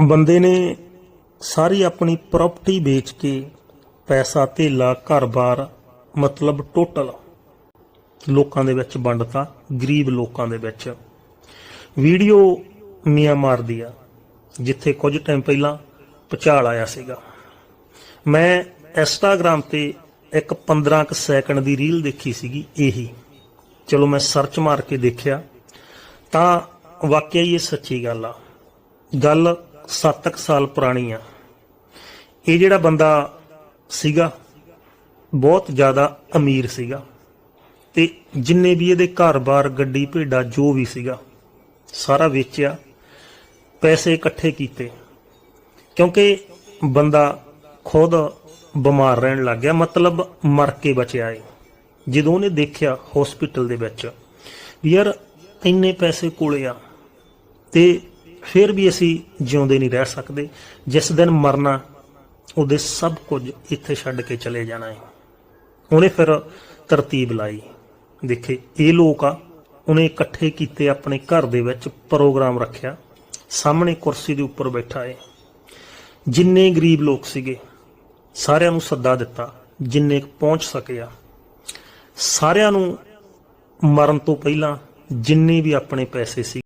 ਬੰਦੇ ਨੇ ਸਾਰੀ ਆਪਣੀ ਪ੍ਰਾਪਰਟੀ ਵੇਚ ਕੇ ਪੈਸਾ ਧੇਲਾ, ਘਰ-ਬਾਰ, ਮਤਲਬ ਟੋਟਲ ਲੋਕਾਂ ਦੇ ਵਿੱਚ ਵੰਡਤਾ, ਗਰੀਬ ਲੋਕਾਂ ਦੇ ਵਿੱਚ। ਵੀਡੀਓ ਮਿਆਂਮਾਰ ਦੀ ਆ, ਜਿੱਥੇ ਕੁਝ ਟਾਈਮ ਪਹਿਲਾਂ ਭੁਚਾਲ ਆਇਆ ਸੀਗਾ। ਮੈਂ ਇੰਸਟਾਗ੍ਰam ਤੇ ਇੱਕ 15 ਕੁ ਸੈਕਿੰਡ ਦੀ ਰੀਲ ਦੇਖੀ ਸੀਗੀ, ਇਹੀ। ਚਲੋ ਮੈਂ ਸਰਚ ਮਾਰ ਕੇ ਦੇਖਿਆ। ਤਾਂ ਵਾਕਿਆ ਹੀ ਇਹ ਸੱਚੀ ਗੱਲ ਆ। ਗੱਲ 7 ਕੁ ਸਾਲ ਪੁਰਾਣੀ ਆ। ਇਹ ਜਿਹੜਾ ਬੰਦਾ ਸੀਗਾ, ਬਹੁਤ ਜ਼ਿਆਦਾ ਅਮੀਰ ਸੀਗਾ ਤੇ ਜਿੰਨੇ ਵੀ ਇਹਦੇ ਘਰ-ਬਾਰ, ਗੱਡੀ, ਭੇਡਾ, ਜੋ ਵੀ ਸੀਗਾ, ਸਾਰਾ ਵੇਚਿਆ, ਪੈਸੇ ਇਕੱਠੇ ਕੀਤੇ। ਕਿਉਂਕਿ ਬੰਦਾ ਖੁਦ ਬਿਮਾਰ ਰਹਿਣ ਲੱਗ ਗਿਆ, ਮਤਲਬ ਮਰ ਕੇ ਬਚਿਆ ਏ। ਜਦੋਂ ਉਹਨੇ ਦੇਖਿਆ ਹਸਪੀਟਲ ਦੇ ਵਿੱਚ ਵੀ ਯਾਰ ਇੰਨੇ ਪੈਸੇ ਕੋਲੇ ਆ ਤੇ ਫਿਰ ਵੀ ਅਸੀਂ ਜਿਉਂਦੇ ਨਹੀਂ ਰਹਿ ਸਕਦੇ। ਜਿਸ ਦਿਨ ਮਰਨਾ, ਉਹਦੇ ਸਭ ਕੁਝ ਇੱਥੇ ਛੱਡ ਕੇ ਚਲੇ ਜਾਣਾ ਹੈ। ਉਹਨੇ ਫਿਰ ਤਰਤੀਬ ਲਾਈ। ਦੇਖੇ, ਇਹ ਲੋਕ ਆ, ਉਹਨੇ ਇਕੱਠੇ ਕੀਤੇ ਆਪਣੇ ਘਰ ਦੇ ਵਿੱਚ ਪ੍ਰੋਗਰਾਮ ਰੱਖਿਆ। ਸਾਹਮਣੇ ਕੁਰਸੀ ਦੇ ਉੱਪਰ ਬੈਠਾ ਏ ਜਿੰਨੇ ਗਰੀਬ ਲੋਕ ਸੀਗੇ, ਸਾਰਿਆਂ ਨੂੰ ਸੱਦਾ ਦਿੱਤਾ, ਜਿੰਨੇ ਪਹੁੰਚ ਸਕੇ ਆ। ਸਾਰਿਆਂ ਨੂੰ ਮਰਨ ਤੋਂ ਪਹਿਲਾਂ ਜਿੰਨੇ ਵੀ ਆਪਣੇ ਪੈਸੇ ਸੀ